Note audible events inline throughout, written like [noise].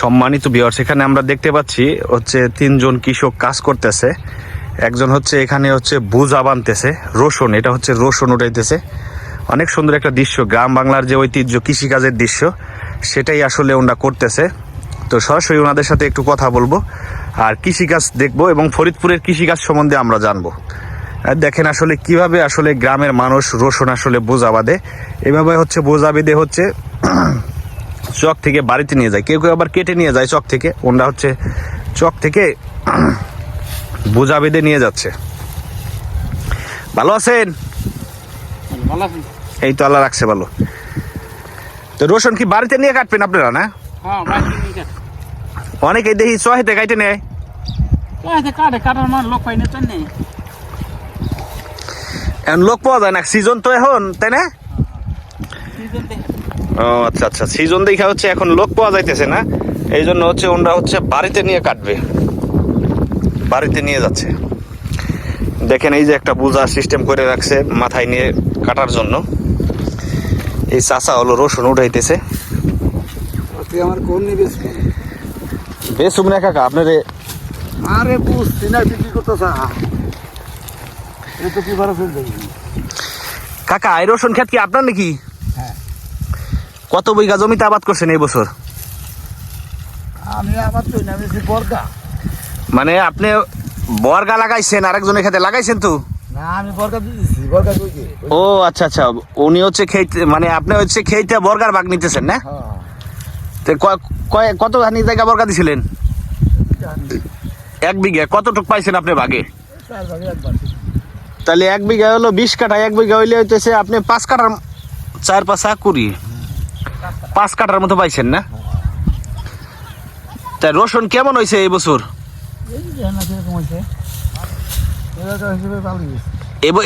সম্মানিত বিয়ার্স এখানে আমরা দেখতে পাচ্ছি হচ্ছে তিনজন কৃষক কাজ করতেছে। একজন হচ্ছে এখানে হচ্ছে বুজা বানতেছে, রসুন, এটা হচ্ছে রসুন উঠাইতেছে। অনেক সুন্দর একটা দৃশ্য, গ্রাম বাংলার যে ঐতিহ্য, কৃষিকাজের দৃশ্য, সেটাই আসলে ওনারা করতেছে। তো সরাসরি ওনাদের সাথে একটু কথা বলব, আর কৃষিকাজ দেখব এবং ফরিদপুরের কৃষিকাজ সম্বন্ধে আমরা জানব। দেখেন আসলে কীভাবে আসলে গ্রামের মানুষ রসুন আসলে বোঝা বাঁধে। এভাবে হচ্ছে বোঝা বেঁধে হচ্ছে চক থেকে বাড়িতে নিয়ে যায়। কেউ কেউ আবার কেটে নিয়ে যায় চক থেকে। ওনরা হচ্ছে চক থেকে [clears throat] বোঝা বেঁধে নিয়ে যাচ্ছে। ভালো আছেন? এই তো আল্লাহ রাখছে ভালো। তো রসুন কি বাড়িতে নিয়ে কাটবেন আপনারা না? হ্যাঁ নিয়ে অনেকেই দেখি চহেতে নেয়। কাটে কাটে কাটার লোক পাই না তো নেই এখন লোক পাওয়া যায় না সিজন তো এখন তাই না? ও আচ্ছা আচ্ছা। সিজন দেখা হচ্ছে এখন লোক পাওয়া যাইতেছে না। এই জন্য হচ্ছে ওনরা হচ্ছে বাড়িতে নিয়ে কাটবে। বাড়িতে নিয়ে যাচ্ছে। দেখেন এই যে একটা বোঝা সিস্টেম করে রাখছে মাথায় নিয়ে কাটার জন্য। এই চাষা হলো রসুন উঠাইতেছে। আমার কোন বেশ না কাকা আপনারে আরে বুঝছি না বিক্রি করতেছ। এটা তো কি ভালো চলছে কাকা এই রসুন ক্ষেত কি আপনার নাকি। কত বিঘা জমিতে আবাদ করছেন এই বছর? আমি না বর্গা। মানে আপনি বর্গা লাগাইছেন আরেকজনের খেতে লাগাইছেন তো? ও আচ্ছা আচ্ছা। উনি হচ্ছে খেইতে মানে আপনি হচ্ছে খেইতে বর্গার ভাগ নিতেছেন না? হ্যাঁ। তো কত হানি জায়গা বর্গা দিছিলেন? এক বিঘা কতটুক পাইছেন আপনি ভাগে তাহলে এক বিঘা হলো বিশ কাঠা এক বিঘা হইলে হইতেছে আপনি পাঁচ কাঠার চার পাঁচা কুড়ি। পাঁচ কাটার মতো পাইছেন না? তা রসুন কেমন হয়েছে এই বছর?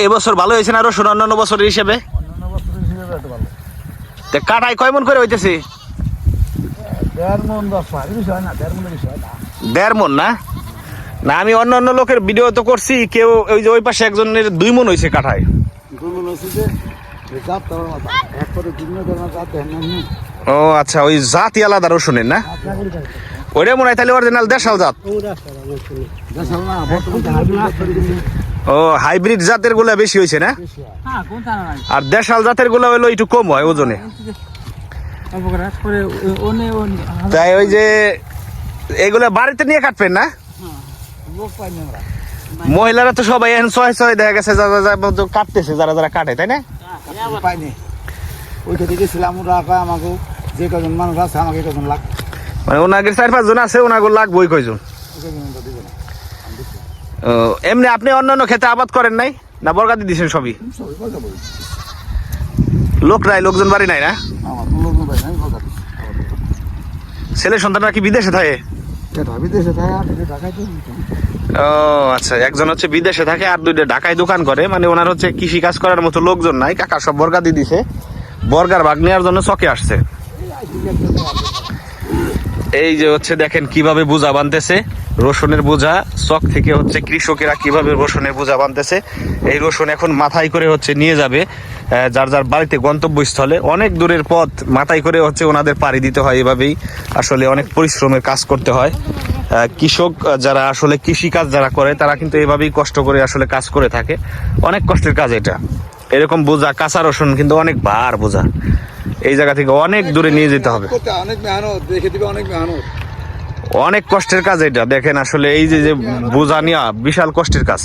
এবছর ভালো হয়েছে না রসুন অন্যান্য বছরের হিসেবে? কাটায় কয় মন করে হইতেছে? দেড় মন না? না, আমি অন্য অন্য লোকের ভিডিও তো করছি, কেউ ওই যে ওই পাশে একজনের দুই মন হয়েছে কাঠায় ও আচ্ছা ওই জাতি আলাদা রসুনের না? ওইটা মনে হয় তাহলে অরিজিনাল দেশাল জাত। ও হাইব্রিড জাতেরগুলা বেশি হয়েছে না? হয়। আর দেশাল জাতেরগুলা হলো একটু কম হয় ওজনে। তাই ওই যে এগুলা বাড়িতে নিয়ে কাটবেন না? লোক পাইনি আমরা মহিলারা তো সবাই এখন ছয় ছয় দেখা গেছে যারা যারা কাটতেছে যারা যারা কাটে তাই না? পাইনি। ওইটা দেখেছিলাম ওরা কয় আমাকে যে কজন মানুষ আছে আমাকে কজন লাগ মানে ওনাকে চার পাঁচজন আছে ওনাকে লাগবে ওই কয়জন? এমনি আপনি অন্যান্য ক্ষেত্রে আবাদ করেন নাই? না বরগাদি দিয়েছেন সবই? লোক নাই লোকজন বাড়ি নাই না? ছেলে সন্তানরা কি বিদেশে থাকে? বিদেশে থাকে। ও আচ্ছা। একজন হচ্ছে বিদেশে থাকে আর দুইটা ঢাকায় দোকান করে। মানে ওনার হচ্ছে কৃষি কাজ করার মতো লোকজন নাই। কাকা সব বর্গা দিয়ে দিছে বর্গার ভাগ নেওয়ার জন্য চকে আসছে। এই যে হচ্ছে দেখেন কীভাবে বোঝা বানতেছে। রসুনের বোঝা, চক থেকে হচ্ছে কৃষকেরা কীভাবে রসুনের বোঝা বানতেছে। এই রসুন এখন মাথায় করে হচ্ছে নিয়ে যাবে। যার যার বাড়িতে গন্তব্যস্থলে অনেক দূরের পথ মাথায় করে হচ্ছে ওনাদের পাড়ি দিতে হয় এভাবেই। আসলে অনেক পরিশ্রমের কাজ করতে হয়। কৃষক যারা আসলে কৃষিকাজ যারা করে তারা কিন্তু এভাবেই কষ্ট করে আসলে কাজ করে থাকে। অনেক কষ্টের কাজ এটা। এরকম বোঝা কাঁচা রসুন কিন্তু অনেক ভার বোঝা। এই জায়গা থেকে অনেক দূরে নিয়ে যেতে হবে। অনেক মেহনত দেখে দিবে অনেক মেহনত। অনেক কষ্টের কাজ এটা। দেখেন আসলে এই যে যে বোঝা নেওয়া বিশাল কষ্টের কাজ।